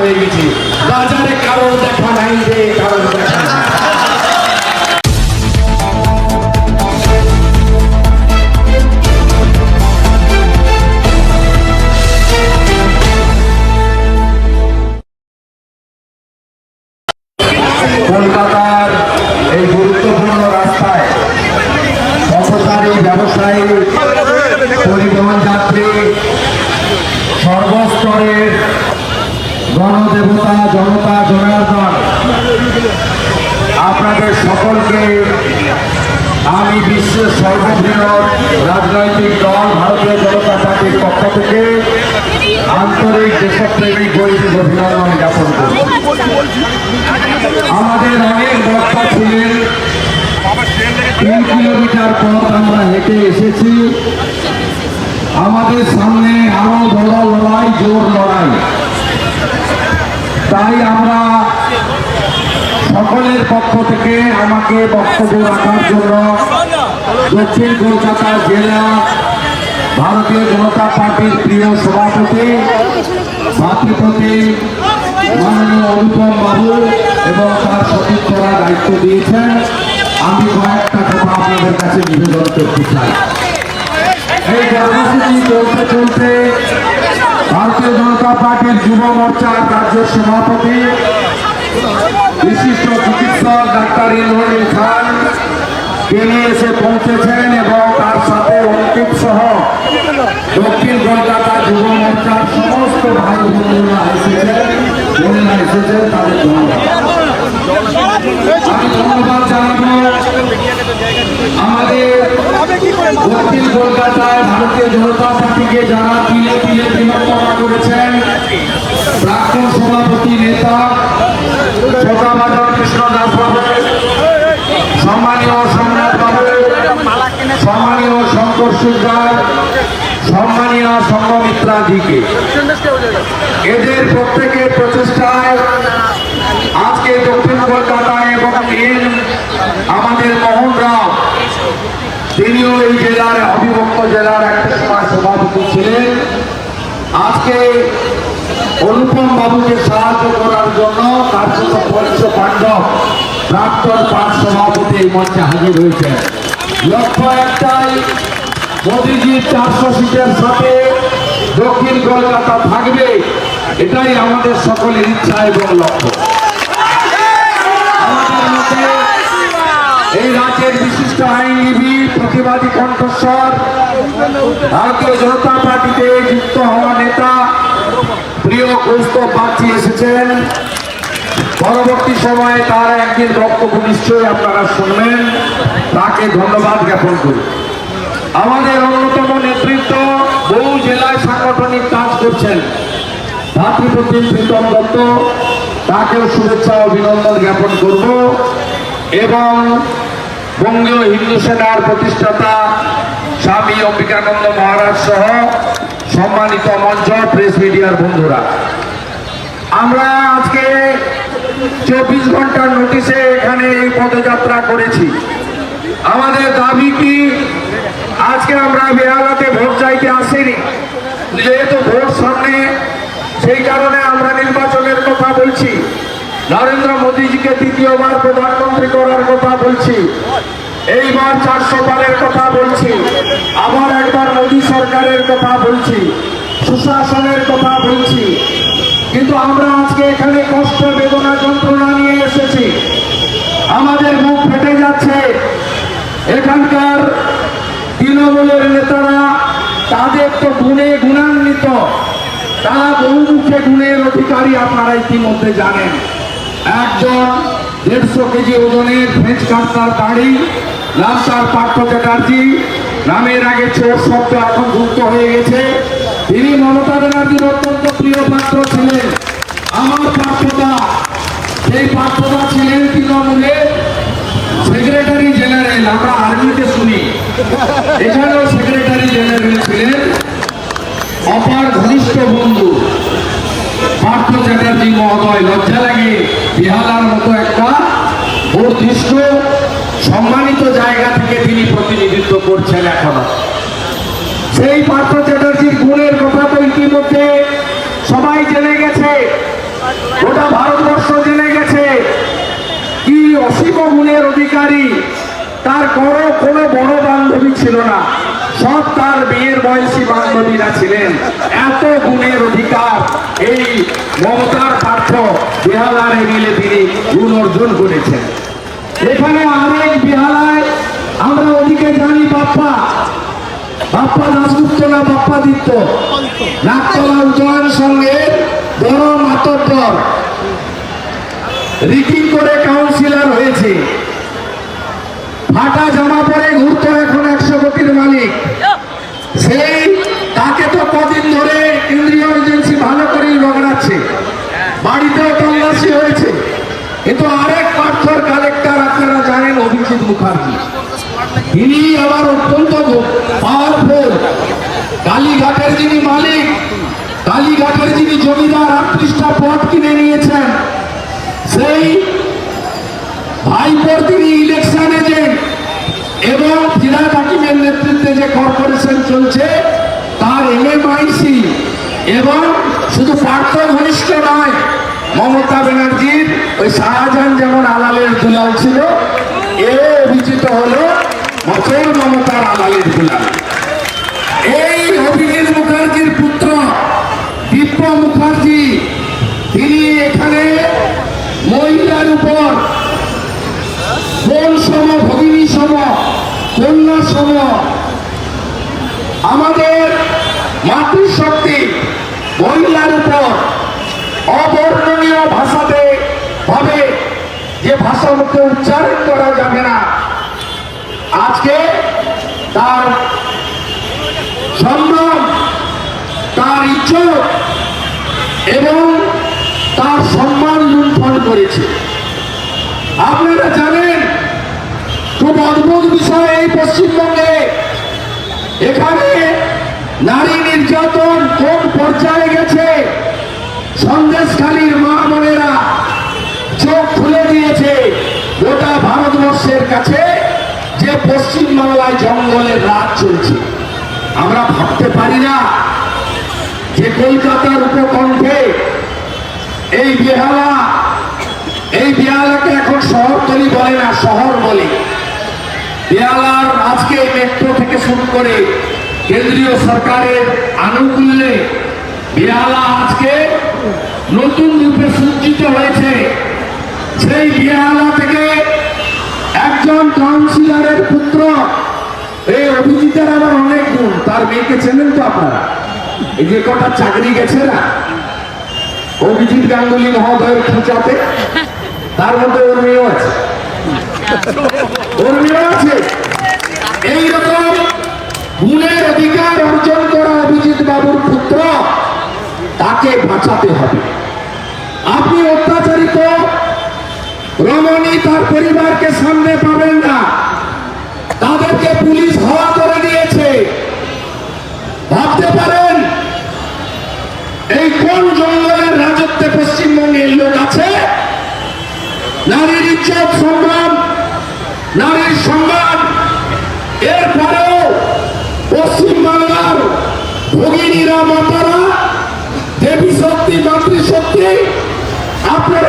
হয়ে গেছি বাজারে কারও দেখা নাই রে। আমি বিশ্বের সর্ববৃহৎ রাজনৈতিক দল ভারতীয় জনতা পার্টির পক্ষ থেকে আন্তরিক দেশপ্রেমিক গরিব অভিনন্দন জ্ঞাপন করি আমাদের অনেক বক্তা ছিলেন। তিন কিলোমিটার পথ আমরা হেঁটে এসেছি। আমাদের সামনে আরও বড় লড়াই, জোর লড়াই। তাই আমরা সকলের পক্ষ থেকে আমাকে বক্তব্য রাখার জন্য দক্ষিণ কলকাতা জেলা ভারতীয় জনতা পার্টির প্রিয় সভাপতি, ভাতৃপতি মাননীয় অনুপম বাবু এবং তার সতীর্থরা দায়িত্ব দিয়েছেন। আমি কয়েকটা কথা আপনাদের কাছে নিবেদন করতে চাই। এই কর্মসূচি চলতে চলতে ভারতীয় জনতা পার্টির যুব মোর্চার রাজ্য সভাপতি বিশিষ্ট চিকিৎসক ডাক্তার ইন্দ্রনীল খান তিনি এসে পৌঁছেছেন এবং তার সাথে অঙ্কিত সহ দক্ষিণ কলকাতা যুব মোর্চার সমস্ত ভাই বোনেরা এসেছেন বোনেরা এসেছেন, তাদের ধন্যবাদ। আমাদের দক্ষিণ কলকাতায় ভারতীয় জনতা পার্টিকে যারা তিলে তিলে করেছেন প্রাক্তন সভাপতি নেতা সম্মানীয় সম্রাট বাবু সম্মানীয় শঙ্কর সুগার সম্মানীয় এদের প্রত্যেকের প্রচেষ্টায় আজকে দক্ষিণ কলকাতায় এবং এর আমাদের মোহন রাও তিনিও এই জেলার অবিভক্ত জেলার একটা সময় সভাপতি ছিলেন আজকে অনুপম বাবুকে সাহায্য করার জন্য তার জন্য পঞ্চ পাণ্ডব প্রাক্তন পাঁচ সভাপতি এই মঞ্চে হাজির হয়েছেন লক্ষ্য একটাই মোদীজির চারশো সিটের সাথে দক্ষিণ কলকাতা থাকবে। এটাই আমাদের সকলের ইচ্ছা এবং লক্ষ্য। এই রাজ্যের বিশিষ্ট আইনজীবী, প্রতিবাদী কণ্ঠস্বর, ভারতীয় জনতা পার্টিতে যুক্ত হওয়া নেতা প্রিয় কৌস্তব বাগচি এসেছেন। পরবর্তী সময়ে তার একদিন বক্তব্য নিশ্চয়ই আপনারা শুনবেন। তাকে ধন্যবাদ জ্ঞাপন করি। আমাদের অন্যতম নেতৃত্ব বহু জেলায় সাংগঠনিক কাজ করছেন। ভাতৃপ্রতিম প্রীতম দত্ত, তাকেও শুভেচ্ছা, অভিনন্দন জ্ঞাপন করব। এবং বঙ্গীয় হিন্দু সেনার প্রতিষ্ঠাতা স্বামী অম্বিকানন্দ মহারাজ সহ সম্মানিত মঞ্চ প্রেস মিডিয়ার বন্ধুরা, আমরা আজকে চব্বিশ ঘণ্টার নোটিশে এখানে এই পদযাত্রা করেছি। আমাদের দাবি কি? আজকে আমরা বেহালাতে ভোট চাইতে আসিনি। যেহেতু ভোট সামনে, সেই কারণে আমরা নির্বাচনের কথা বলছি। নরেন্দ্র মোদীজিকে দ্বিতীয়বার প্রধানমন্ত্রী করার কথা বলছি। এইবার চারশো পারের কথা বলছি। আবার একবার মোদী সরকারের কথা বলছি, সুশাসনের কথা বলছি। কিন্তু আমরা আজকে এখানে কষ্ট, বেদনা, যন্ত্রণা নিয়ে এসেছি। আমাদের মুখ ফেটে যাচ্ছে। এখানকার তৃণমূলের নেতারা, তাদের তো গুণে গুণান্বিত। তারা বহুমুখে গুণের অধিকারী, আপনারা ইতিমধ্যে জানেন। একজন দেড়শো কেজি ওজনের ফ্রেঞ্চ কাস্তার দাড়ি নাম তার পার্থ চ্যাটার্জি, নামের আগে চোর শব্দ এখন যুক্ত হয়ে গেছে। তিনি মমতা ব্যানার্জির অত্যন্ত প্রিয় পাত্র ছিলেন। আমার পার্থতা সেই পার্থতা ছিলেন তৃণমূলের সেক্রেটারি জেনারেল আমরা আর্মিতে শুনি। এখানেও সেক্রেটারি জেনারেল ছিলেন অপার ঘনিষ্ঠ বন্ধু পার্থ চ্যাটার্জি মহোদয় লজ্জা লাগে বিহালার মতো একটা বর্ধিষ্ঠ সম্মানিত জায়গা থেকে তিনি প্রতিনিধিত্ব করছেন সেই পার্থ চ্যাটার্জির গুণের কথা তো ইতিমধ্যে সবাই জেনে গেছে। গোটা ভারতবর্ষ জেনে গেছে। কি অসীম গুণের অধিকারী, তার কোনো কোনো বড় বান্ধবী ছিল না। সব তার বিয়ের বয়সী বান্ধবীরা ছিলেন। এত গুণের অধিকার এই মমতার পার্থ বেহালার মিলে তিনি গুণ অর্জন করেছেন। এখানে বেহালায় আমরা জানি বাপ্পা। বাপ্পা দাসগুপ্ত না বাপ্পা দিত্য নাকতলা উজ্জ্বলন সঙ্গে বড় মাতব্বর। রিকিং করে কাউন্সিলর হয়েছে। ফাটা জামা পরে ঘুরতো এখন একশো কোটির মালিক। সেই, তাকে তো কদিন ধরে কেন্দ্রীয় এজেন্সি ভালো করেই রগড়াচ্ছে বাড়িতেও তল্লাশি হয়েছে। কিন্তু আরেক পার্থর কালেক্টর আপনারা জানেন অভিজিৎ মুখার্জি। তিনি আবার অত্যন্ত পাওয়ারফুল কালীঘাটের যিনি মালিক, কালীঘাটের যিনি জমিদার, আটত্রিশটা পথ কিনে নিয়েছেন। সেই ভাইপোর তিনি ইলেকশন এজেন্ট এবং ফিরাদ হাকিমের নেতৃত্বে যে কর্পোরেশন চলছে, তার এমএমআইসি এবং শুধু পার্থ ঘনিষ্ঠ নয়, মমতা ব্যানার্জির ওই শাহজাহান যেমন আলালের দুলাল ছিল, এও অভিজিত হলো মচর মমতার আলালের দুলাল এই অভিজিৎ মুখার্জির পুত্র দিব্য মুখার্জি, তিনি এখানে মহিলার উপর বোন সম, ভগিনী সম, কন্যা সম, আমাদের মাতৃশক্তি মহিলার উপর অবর্ণনীয় ভাষাতে ভাবে যে ভাষা মুখে উচ্চারণ করা যাবে না আজকে তার সম্মান, তার ইজ্জত এবং তার সম্মান লুণ্ঠন করেছে। আপনারা জানেন, খুব অদ্ভুত বিষয় এই পশ্চিমবঙ্গে। এখানে নারী নির্যাতন কোন পর্যায়ে গেছে? সন্দেশখালীর মা বোনেরা চোখ খুলে দিয়েছে গোটা ভারতবর্ষের কাছে। যে পশ্চিমবাংলায় জঙ্গলের রাত চলছে। আমরা ভাবতে পারি না যে কলকাতার উপকণ্ঠে এই বেহালা, এই বেহালাকে এখন শহরতলি বলে না, শহর বলে। বেহালার আজকে মেট্রো থেকে শুরু করে কেন্দ্রীয় সরকারের আনুকূল্যে বেহালা আজকে নতুন রূপে সজ্জিত হয়েছে। সেই বেহালা থেকে একজন কাউন্সিলরের পুত্র। এই অভিজিতের আবার অনেক গুণ। তার মেয়েকে চেনেন তো আপনারা? এই যে কটা চাকরি গেছে না? অভিজিৎ গাঙ্গুলি মহোদয়ের খোঁচাতে। তার মধ্যে ওর মেয়েও আছে। ওর মেয়েও আছে। এইরকম গুণের অধিকার অর্জন করা অভিজিৎ বাবুর পুত্র, তাকে বাঁচাতে হবে। আপনি অত্যাচারিত রমণী তার পরিবারকে সামনে পাবেন না। তাদেরকে পুলিশ হওয়া করে দিয়েছে। ভাবতে পারেন, এই কোন জঙ্গলের রাজত্বে পশ্চিমবঙ্গের লোক আছে? নারীর ইজ্জত সংগ্রাম নারীর সম্মান। এরপরেও পশ্চিমবাংলার ভগিনীরা, মাতারা, দেবী শক্তি মাতৃশক্তি আপনার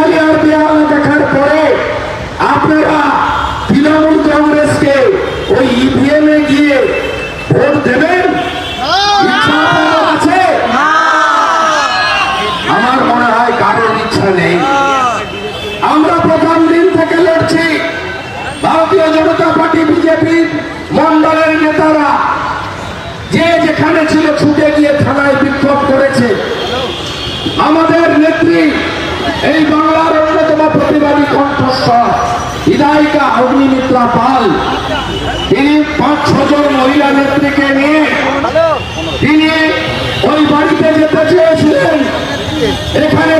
আর বেহালা দেখার পরে আপনারা তৃণমূল কংগ্রেসকে ওই ইভিএম এ গিয়ে ভোট দেবেন? ইচ্ছা আছে? আমার মনে হয় কারোর ইচ্ছা নেই। আমরা প্রথম দিন থেকে লড়ছি। ভারতীয় জনতা পার্টি বিজেপির মন্ডলের নেতারা যে যেখানে ছিল ছুটে গিয়ে থানায় বিক্ষোভ করেছে। আমাদের নেত্রী এই বাংলার অন্যতম প্রতিবাদী কণ্ঠস্বর, বিধায়িকা অগ্নিমিত্রা পাল। তিনি পাঁচ ছজন মহিলা নেত্রীকে নিয়ে তিনি ওই বাড়িতে যেতে চেয়েছিলেন। এখানে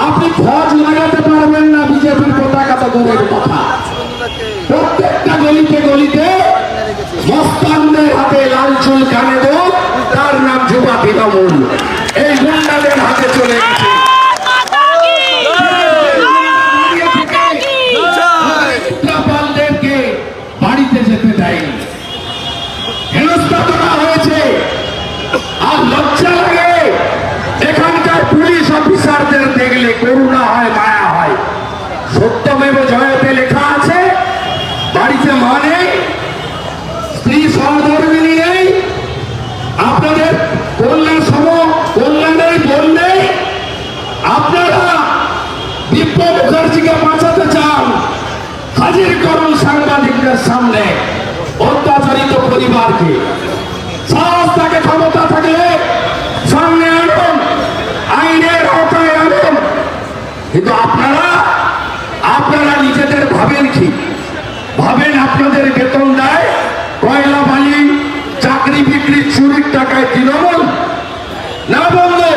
আপনি ধ্বজ লাগাতে পারবেন না বিজেপির পতাকা কথা। প্রত্যেকটা গলিতে গলিতে মস্তানদের হাতে লাল চুল কানে দোষ তার নাম যুবা তৃণমূল ভাবেন ভাবেন আপনাদের বেতন দেয় কয়লা বালি চাকরি বিক্রি চুরির টাকায় তৃণমূল? না বন্ধু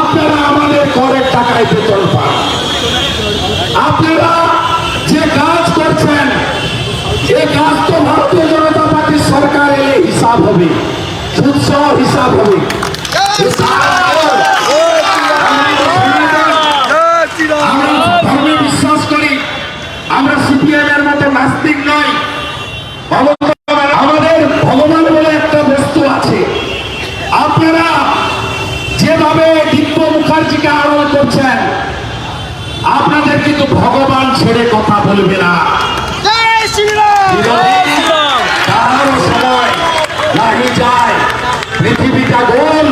আপনারা আমাদের করের টাকায় বেতন পান। আপনারা যে কাজ করছেন এ কাজ তো ভারতীয় জনতা পার্টির সরকার এলে হিসাব হবে। সুৎসহ হিসাব হবে আমরা সিপিএম এর মতো নাস্তিক নই আমাদের ভগবান বলে একটা বস্তু আছে। আপনারা যেভাবে দিব্য মুখার্জিকে আড়াল করছেন আপনাদের কিন্তু ভগবান ছেড়ে কথা বলবে না। কারও সময় নাহি যায়। পৃথিবীটা গোল।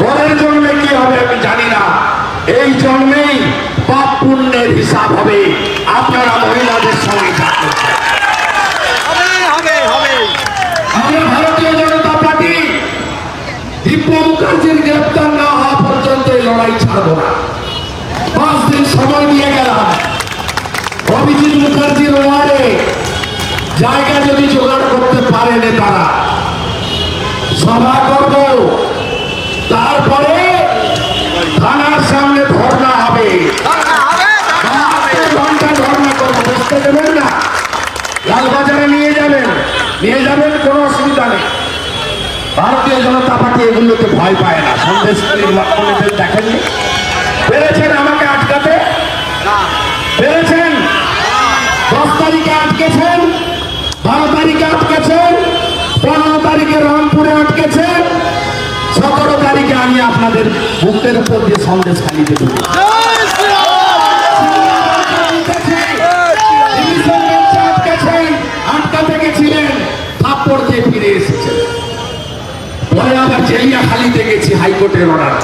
পরের জন্মে কি হবে আমি জানি না। এই জন্মেই পাপ পুণ্যের হিসাব হবে আপনারা মহিলাদের সঙ্গে থাকবেন হবে হবে হবে আমরা ভারতীয় জনতা পার্টি দিব্য মুখার্জির গ্রেপ্তার না হওয়া লড়াই ছাড়ব না। পাঁচ দিন সময় নিয়ে গেলাম। অভিজিৎ মুখার্জির ওয়ার্ডে জায়গা যদি জোগাড় করতে পারে নেতারা সভা করব। তারপরে থানার সামনে ধর্ণা হবে। বাহাত্তর ঘণ্টা ধর্ণা করব বুঝতে দেবেন না? লালবাজারে নিয়ে যাবেন। নিয়ে যাবেন কোনো অসুবিধা নেই। ভারতীয় জনতা পার্টি এগুলোকে ভয় পায় না। লক্ষণেদের দেখেননি। পেরেছেন আমাকে আটকাতে? পেরেছেন? দশ তারিখে আটকেছেন? বারো তারিখে আটকেছেন? পনেরো তারিখে রংপুরে আটকেছেন? সতেরো তারিখে আমি আপনাদের বুকের উপর দিয়ে সন্দেশ খালিতে দেবো পরে আবার জেলিয়া খালিতে গেছি হাইকোর্টের অর্ডার।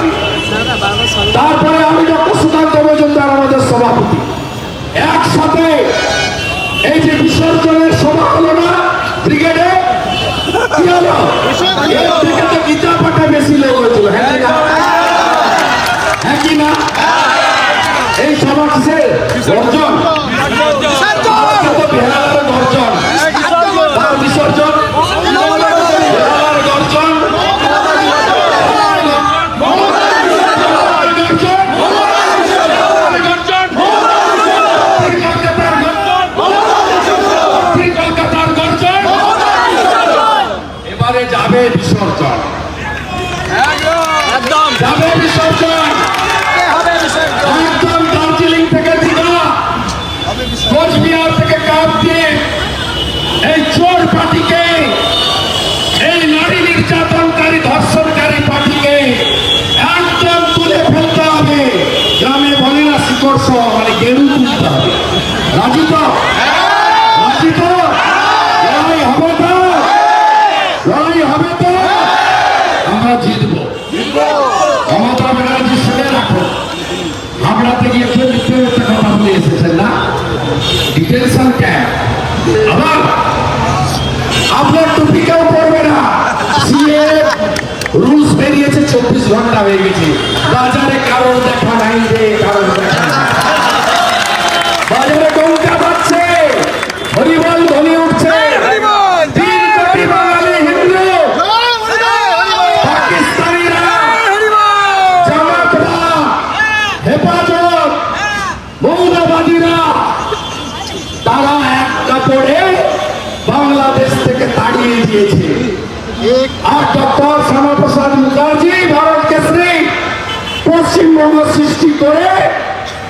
তারপরে আমি ডক্টর সুকান্ত মজুমদার আমাদের সভাপতি। একসাথে এই যে বিসর্জনের সভা হলো না ব্রিগেডে? কি হলো? এর থেকে তো গীতা পাঠা বেশি লোক হয়েছিল হ্যাঁ কি না? হ্যাঁ কি না? এই সভা কিসের? গর্জন। গর্জন তার বিসর্জন বেহালার গর্জন এবারে যাবে বিসর্জন একদম যাবে বিসর্জন হবে বিসর্জন একদম দার্জিলিং থেকে দীঘা কোচবিহার থেকে কাপ দিয়ে এই চোর পার্টিকে এই নারী নির্যাতনকারী ধর্ষণকারী পার্টিকে একদম তুলে ফেলতে হবে গ্রামে বলে না শিকড় সহ মানে তুলতে হবে রাজি তো রাজি তো লড়াই হবে তো। লড়াই হবে তো। আমরা জিতবো। মমতা ব্যানার্জি শুনে রাখো। হাবড়াতে গিয়ে ফের মিথ্যে কথা বলে এসেছেন না? Detention camp. আবার আপনার টুপি কেউ পড়বে না। সিএ রুলস বেরিয়েছে, চব্বিশ ঘণ্টা হয়ে গেছে। বাজারে কারোর দেখা নাই রে, কারোর দেখা নাই। আর ডক্টর শ্যামাপ্রসাদ মুখার্জি ভারতকে সেই পশ্চিমবঙ্গ সৃষ্টি করে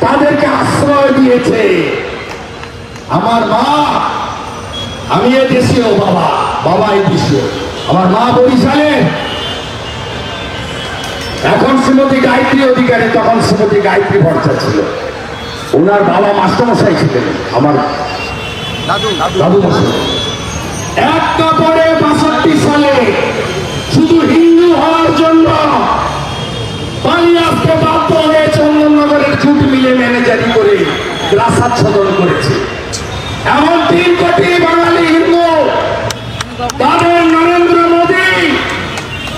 তাদেরকে আশ্রয় দিয়েছে। আমার মা, আমি দেশীয় বাবা বাবা এই দেশীয়। আমার মা বরিশালের এখন শ্রীমতী গায়ত্রী অধিকারী, তখন শ্রীমতী গায়ত্রী ভরসা ছিল। ওনার বাবা মাস্টারমশাই ছিলেন, আমার দাদু দাদু এক কাপড়ে বাসা আচ্ছাদন করেছে। এমন তিন কোটি বাঙালি হিন্দু তাদের নরেন্দ্র মোদী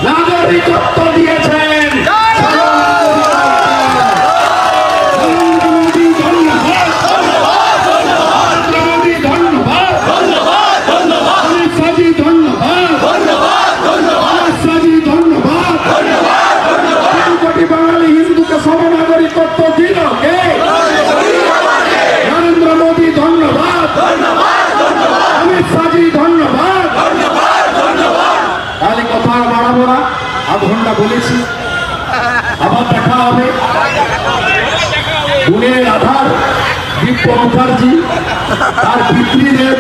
নাগরিকত্ব দিয়েছে। কথা বলেছি। আবার দেখা হবে। গুণের আধার দীপ্য মুখার্জি, তার পিতৃদেব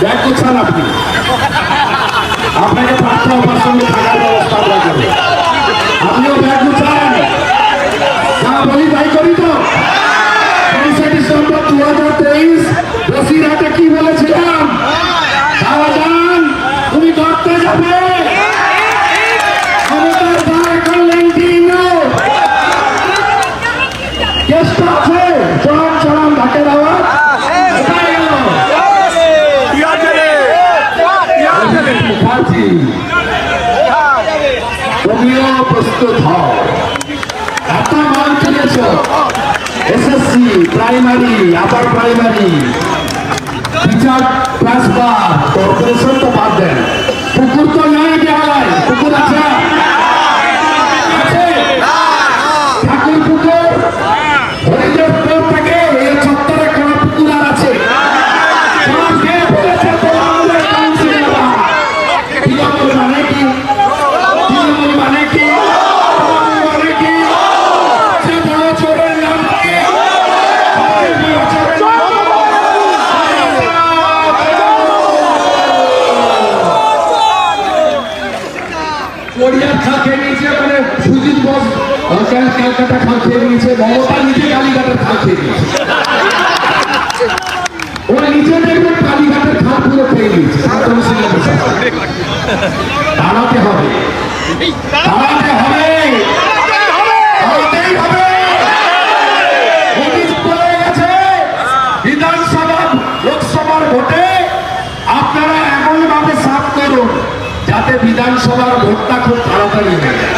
দেখছেন আপনি। আপনাকে প্রার্থনা আমার সঙ্গে থাকার ব্যবস্থা করা যাবে। আপনিও ব্যাগ গুছান যা বলি তাই করি তো। দু হাজার তেইশ কি বলেছিলাম? যান তুমি করতে যাবে। তুমিও প্রস্তুত হও। এত মান খেলেছ SSC primary upper primary teacher transfer corporation তো বাদ দেন। পুকুর তো নাই বিহারায় পুকুর আছে। বিধানসভার ভোটটা খুব তাড়াতাড়ি হয়ে যায়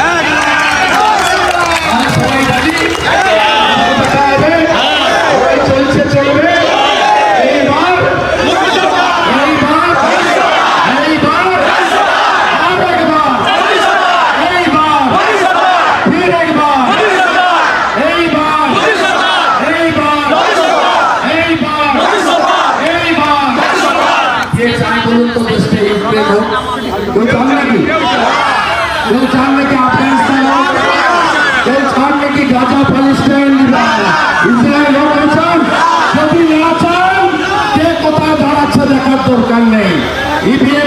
দরকার নেই। ইভিএম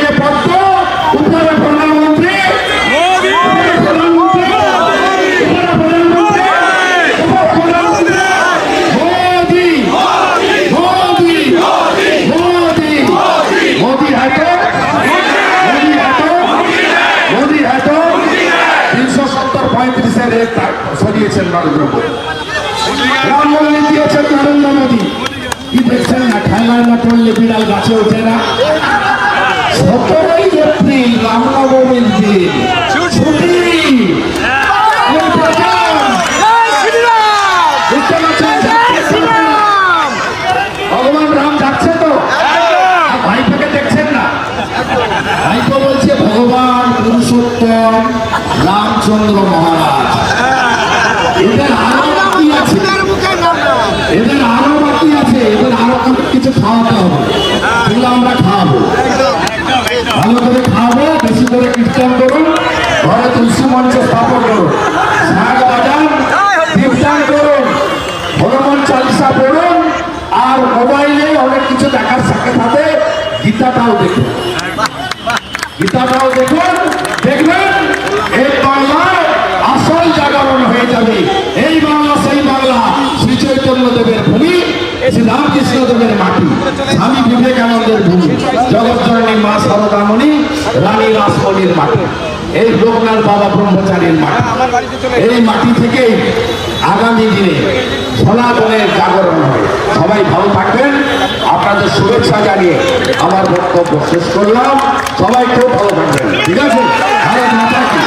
নরেন্দ্র মোদী। বিছানায় না পড়লে বিড়াল গাছে ওঠে না। সতেরোই এপ্রিল রামনবমীর দিন। ডাকছে তো। দেখছেন না। বলছে, ভগবান রামচন্দ্র গীতাটাও দেখুন। গীতাটাও দেখুন, দেখবেন এই বাংলার আসল জাগরণ হয়ে যাবে। এই বাংলা, সেই বাংলা শ্রী চৈতন্য দেবের ভূমি শ্রী রামকৃষ্ণ দেবের মাটি। স্বামী বিবেকানন্দের ভূমি জগৎজননী মা সরদামণি, রানী রাসমণির মাটি। এই লোকনাথ বাবা ব্রহ্মচারীর মাটি। এই মাটি থেকেই আগামী দিনে সনাতনের জাগরণ হয় সবাই ভালো থাকবেন। আপনাদের শুভেচ্ছা জানিয়ে আমার বক্তব্য শেষ করলাম। সবাই খুব ভালো থাকবেন। ঠিক আছে? ভালো মাতা কি।